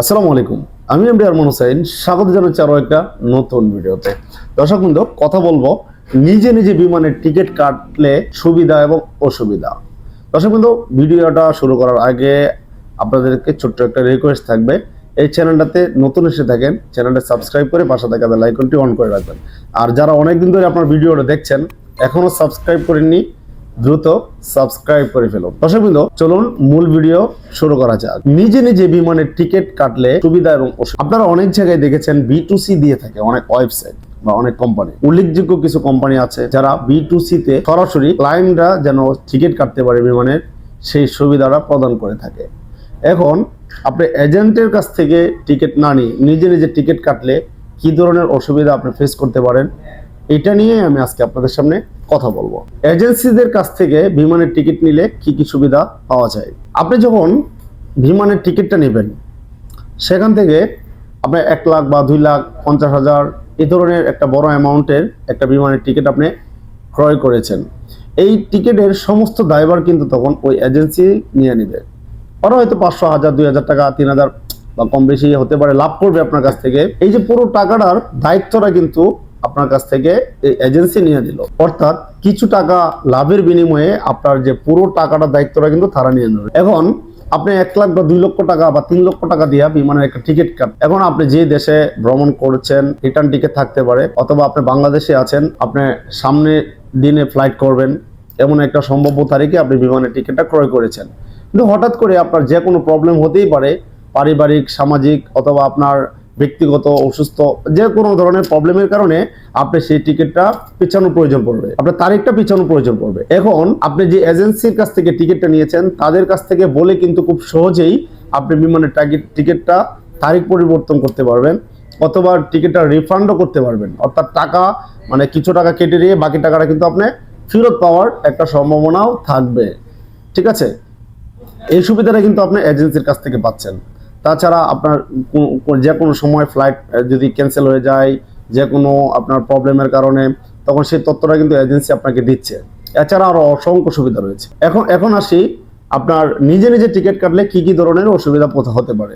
আসসালামু আলাইকুম। আমি এমডি আরমান হোসেন। স্বাগত জানাচ্ছি আরও একটা নতুন ভিডিওতে। দর্শক বন্ধু কথা বলব, নিজে নিজে বিমানের টিকিট কাটলে সুবিধা এবং অসুবিধা। দর্শক বন্ধু ভিডিওটা শুরু করার আগে আপনাদেরকে ছোট্ট একটা রিকোয়েস্ট থাকবে। এই চ্যানেলটাতে নতুন এসে থাকেন চ্যানেলটা সাবস্ক্রাইব করে পাশে থাকা বেল অন করে রাখবেন। আর যারা অনেকদিন ধরে আপনার ভিডিওটা দেখছেন, এখনও সাবস্ক্রাইব করেননি দ্রুত সাবস্ক্রাইব করে ফেলুন দর্শকবৃন্দ চলুন মূল ভিডিও শুরু করা যাক। নিজে নিজে বিমানের টিকিট কাটলে সুবিধা এবং আপনারা অনেক জায়গায় দেখেছেন বি টু সি দিয়ে থাকে, অনেক ওয়েবসাইট বা অনেক কোম্পানি উল্লেখযোগ্য কিছু কোম্পানি আছে যারা বি টু সিতে সরাসরি ক্লায়েন্টরা যেন টিকিট কাটতে পারে বিমানের, সেই সুবিধাটা প্রদান করে থাকে। এখন, আপনি এজেন্টের কাছ থেকে টিকিট না নিয়ে নিজে নিজে টিকিট কাটলে কি ধরনের অসুবিধা আপনি ফেস করতে পারেন, এটা নিয়ে আমি আজকে আপনাদের সামনে কথা বলব। এজেন্সিদের কাছ থেকে বিমানের টিকিট নিলে কি কি সুবিধা পাওয়া যায়? আপনি যখন বিমানের টিকিটটা নেবেন, সেখান থেকে আপনি এক লাখ বা দুই লাখ, পঞ্চাশ হাজার এ ধরনের একটা বড় অ্যামাউন্টের একটা বিমানের টিকিট আপনি ক্রয় করেছেন। এই টিকিটের সমস্ত দায়ভার কিন্তু তখন ওই এজেন্সি নিয়ে নেবে। ওরা হয়তো পাঁচশো হাজার, দুই হাজার টাকা, তিন হাজার বা কম বেশি হতে পারে, লাভ করবে আপনার কাছ থেকে। এই যে পুরো টাকাটার দায়িত্বটা কিন্তু আপনার কাছ থেকে এই এজেন্সি নিয়ে নিল। অর্থাৎ কিছু টাকা লাভের বিনিময়ে আপনার যে পুরো টাকাটা দায়িত্বটা কিন্তু তারা নিয়ে নেবে। এখন আপনি এক লাখ বা দুই লক্ষ টাকা বা তিন লক্ষ টাকা দিয়ে বিমানের একটা টিকিট কাট। এখন আপনি যে দেশে ভ্রমণ করছেন রিটার্ন টিকিট থাকতে পারে, অথবা আপনি বাংলাদেশে আছেন, আপনি সামনে দিনে ফ্লাইট করবেন, এমন একটা সম্ভাব্য তারিখে আপনি বিমানের টিকিটটা ক্রয় করেছেন। কিন্তু হঠাৎ করে আপনার যে কোনো প্রবলেম হতেই পারে, পারিবারিক, সামাজিক, অথবা আপনার ব্যক্তিগত, অসুস্থ, যে কোনো ধরনের প্রবলেমের কারণে আপনি সেই টিকিটটা পিছানোর প্রয়োজন পড়বে। আপনার তারিখটা পিছানোর প্রয়োজন পড়বে। এখন আপনি যে এজেন্সির কাছ থেকে টিকিটটা নিয়েছেন, তাদের কাছ থেকে বলে কিন্তু খুব সহজেই আপনি বিমানের টাকি- টিকিটটা তারিখ পরিবর্তন করতে পারবেন অথবা টিকিটটা রিফান্ডও করতে পারবেন। অর্থাৎ টাকা মানে কিছু টাকা কেটে দিয়ে বাকি টাকাটা কিন্তু আপনি ফেরত পাওয়ার একটা সম্ভাবনাও থাকবে। ঠিক আছে? এই সুবিধাটা কিন্তু আপনি এজেন্সির কাছ থেকে পাচ্ছেন। তাছাড়া আপনার যে কোনো সময় ফ্লাইট যদি ক্যান্সেল হয়ে যায়, যে কোনো আপনার প্রবলেমের কারণে, তখন সেই তথ্যটা কিন্তু এজেন্সি আপনাকে দিচ্ছে। এছাড়া আরও অসংখ্য সুবিধা রয়েছে। এখন এখন আসি, আপনার নিজে নিজে টিকিট কাটলে কি কি ধরনের অসুবিধা হতে পারে?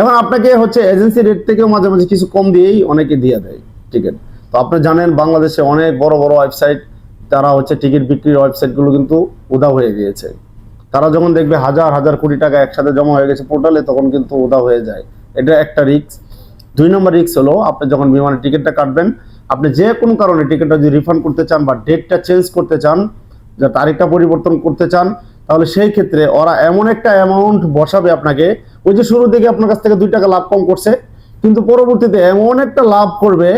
এখন আপনাকে হচ্ছে এজেন্সি রেট থেকেও মাঝে মাঝে কিছু কম দিয়েই অনেকে দিয়ে দেয় টিকিট তো আপনি জানেন, বাংলাদেশে অনেক বড় বড় ওয়েবসাইট তারা হচ্ছে টিকিট বিক্রির ওয়েবসাইটগুলো কিন্তু উদা হয়ে গিয়েছে। তারা যখন দেখবে হাজার হাজার কোটি টাকা একসাথে জমা হয়ে গেছে পোর্টালে তখন কিন্তু উদা হয়ে যায়। এটা একটা রিস্ক দুই নম্বর রিস্ক হলো, আপনি যখন বিমানের টিকিটটা কাটবেন, আপনি যে কোনো কারণে টিকিটটা যদি রিফান্ড করতে চান বা ডেটটা চেঞ্জ করতে চান, যা তারিখটা পরিবর্তন করতে চান, তাহলে সেই ক্ষেত্রে ওরা এমন একটা অ্যামাউন্ট বসাবে আপনাকে, ওই যে শুরু থেকে আপনার কাছ থেকে দুই টাকা লাভ কম করছে, কিন্তু পরবর্তীতে এমন একটা লাভ করবে,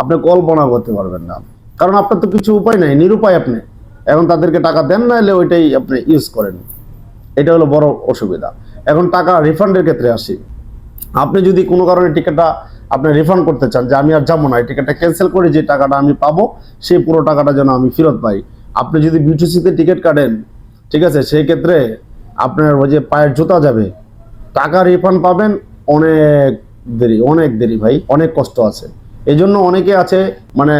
আপনি কল্পনা করতে পারবেন না। কারণ আপনার তো কিছু উপায় নাই, নিরুপায় আপনি। এখন তাদেরকে টাকা দেন না এলে ওইটাই আপনি ইউজ করেন। এটা হলো বড় অসুবিধা। এখন টাকা রিফান্ডের ক্ষেত্রে আসি। আপনি যদি কোনো কারণে টিকিটটা আপনি রিফান্ড করতে চান যে আমি আর যাব না, এই টিকিটটা ক্যান্সেল করে যে টাকাটা আমি পাবো, সেই পুরো টাকাটা যেন আমি ফেরত পাই। আপনি যদি বিটিসিতে টিকিট কাটেন, ঠিক আছে সেই ক্ষেত্রে আপনার ওই যে পায়ের জুতা যাবে। টাকা রিফান্ড পাবেন, অনেক দেরি অনেক দেরি ভাই, অনেক কষ্ট আছে। এই জন্য অনেকে আছে মানে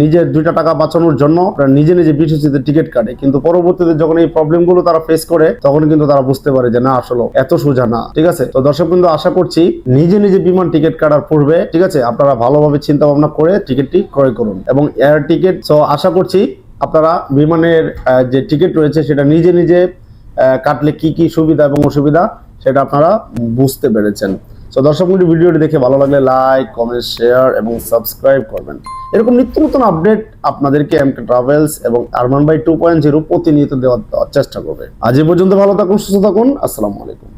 নিজের দুইটা টাকা বাঁচানোর জন্য নিজে নিজে বিটিসিতে টিকিট কাটে। কিন্তু পরবর্তীতে যখন এই প্রবলেমগুলো তারা ফেস করে, তখন কিন্তু তারা বুঝতে পারে যে না, আসলে এত সোজা না। ঠিক আছে? তো দর্শক কিন্তু আশা করছি নিজে নিজে বিমান টিকিট কাটার পূর্বে, ঠিক আছে, আপনারা ভালোভাবে চিন্তা ভাবনা করে টিকিটটি ক্রয় করুন। এবং এয়ার টিকিট তো আশা করছি আপনারা বিমানের যে টিকিট রয়েছে সেটা নিজে নিজে কাটলে কি কি সুবিধা এবং অসুবিধা সেটা আপনারা বুঝতে পেরেছেন। তো দর্শক মন্ডলী, ভিডিওটি দেখে ভালো লাগলে লাইক কমেন্ট শেয়ার এবং সাবস্ক্রাইব করবেন। এরকম নিত্য নতুন আপডেট আপনাদেরকে এমকে ট্রাভেলস এবং Arman by two point zero প্রতিনিয়ত দেওয়ার দেওয়ার চেষ্টা করবে। আজ এ পর্যন্ত ভালো থাকুন, সুস্থ থাকুন। আসসালামু আলাইকুম।